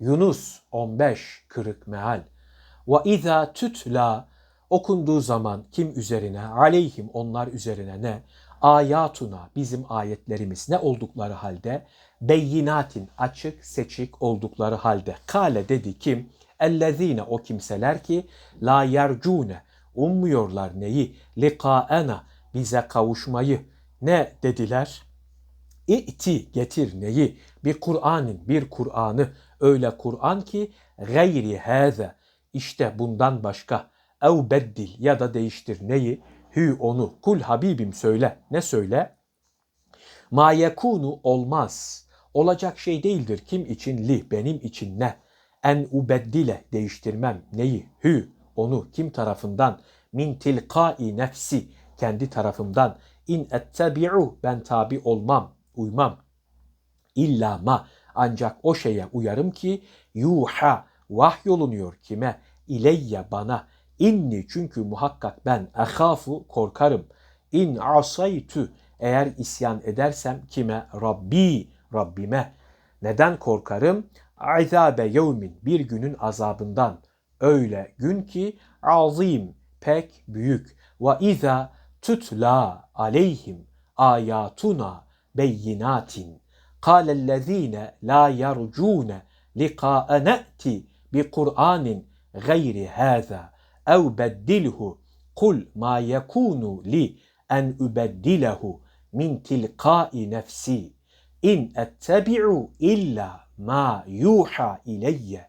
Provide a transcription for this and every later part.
Yunus 15 kırık meal. Ve izâ tütla okunduğu zaman kim üzerine aleyhim onlar üzerine ne? Ayatuna bizim ayetlerimiz ne oldukları halde? Beyinatin açık seçik oldukları halde. Kale dedi kim ellezine o kimseler ki la yercune ummuyorlar neyi? Likaena bize kavuşmayı ne dediler İ'ti getir neyi? Bir Kur'an'ın bir Kur'an'ı öyle Kur'an ki gayri haza işte bundan başka ev beddil ya da değiştir neyi? Hü onu kul Habibim söyle. Ne söyle? Ma yekunu olmaz. Olacak şey değildir. Kim için li benim için ne? En ubeddile değiştirmem neyi? Hü onu kim tarafından? Min tilkai nefsi kendi tarafımdan. İn ettebi'u ben tabi olmam uymam. İlla ma ancak o şeye uyarım ki yuha vahyolunuyor kime? İleyye bana. İnni çünkü muhakkak ben ehafu korkarım. İn asaytu eğer isyan edersem kime? Rabbi Rabbime. Neden korkarım? Azabe yevmin bir günün azabından. Öyle gün ki azim pek büyük. Ve iza tutla aleyhim ayatuna beyinatin. Kâlellezîne lâ yercûne liqâ'a ne'ti bi Kur'anin gayri hâzâ ev beddilhu kul ma yekunu li en ubeddilehu min tilqai nefsi in ettebi'u illa ma yuha ileyye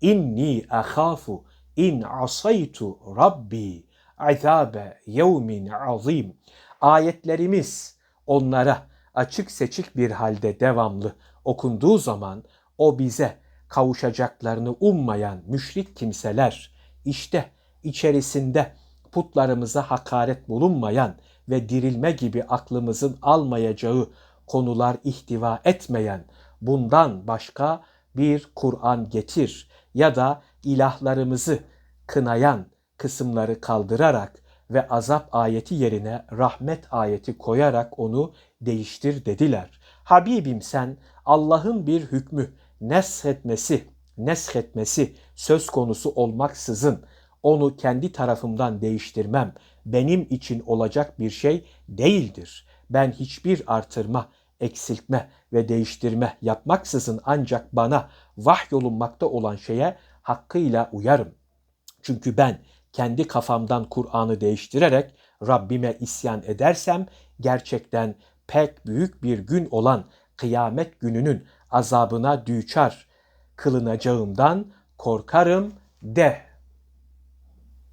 inni ahafu in asaytu rabbi azabe yevmin azim ayetlerimiz onlara açık seçik bir halde devamlı okunduğu zaman o bize kavuşacaklarını ummayan müşrik kimseler işte içerisinde putlarımıza hakaret bulunmayan ve dirilme gibi aklımızın almayacağı konular ihtiva etmeyen bundan başka bir Kur'an getir ya da ilahlarımızı kınayan kısımları kaldırarak ve azap ayeti yerine rahmet ayeti koyarak onu değiştir dediler. Habibim sen Allah'ın bir hükmü neshetmesi, neshetmesi söz konusu olmaksızın onu kendi tarafımdan değiştirmem benim için olacak bir şey değildir. Ben hiçbir artırma, eksiltme ve değiştirme yapmaksızın ancak bana vahyolunmakta olan şeye hakkıyla uyarım. Çünkü ben kendi kafamdan Kur'an'ı değiştirerek Rabbime isyan edersem gerçekten pek büyük bir gün olan kıyamet gününün azabına düçar kılınacağımdan korkarım de